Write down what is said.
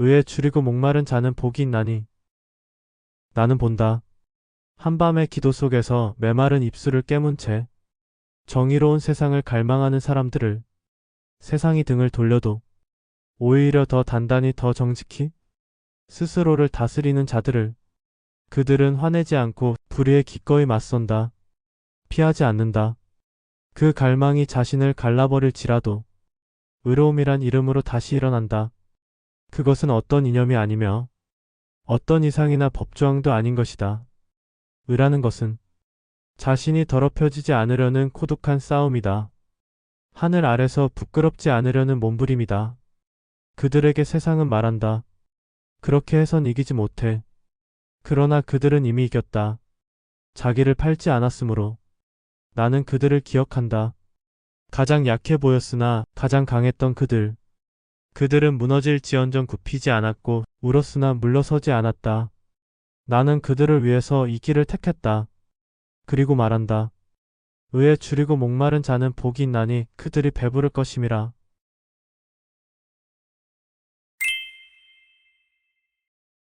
의에 줄이고 목마른 자는 복이 있나니 나는 본다. 한밤의 기도 속에서 메마른 입술을 깨문 채 정의로운 세상을 갈망하는 사람들을 세상이 등을 돌려도 오히려 더 단단히 더 정직히 스스로를 다스리는 자들을 그들은 화내지 않고 불의에 기꺼이 맞선다. 피하지 않는다. 그 갈망이 자신을 갈라버릴지라도 의로움이란 이름으로 다시 일어난다. 그것은 어떤 이념이 아니며 어떤 이상이나 법조항도 아닌 것이다. 의라는 것은 자신이 더럽혀지지 않으려는 고독한 싸움이다. 하늘 아래서 부끄럽지 않으려는 몸부림이다. 그들에게 세상은 말한다. 그렇게 해선 이기지 못해. 그러나 그들은 이미 이겼다. 자기를 팔지 않았으므로 나는 그들을 기억한다. 가장 약해 보였으나 가장 강했던 그들. 그들은 무너질 지언정 굽히지 않았고 울었으나 물러서지 않았다. 나는 그들을 위해서 이 길을 택했다. 그리고 말한다. 의에 줄이고 목마른 자는 복이 있나니 그들이 배부를 것임이라.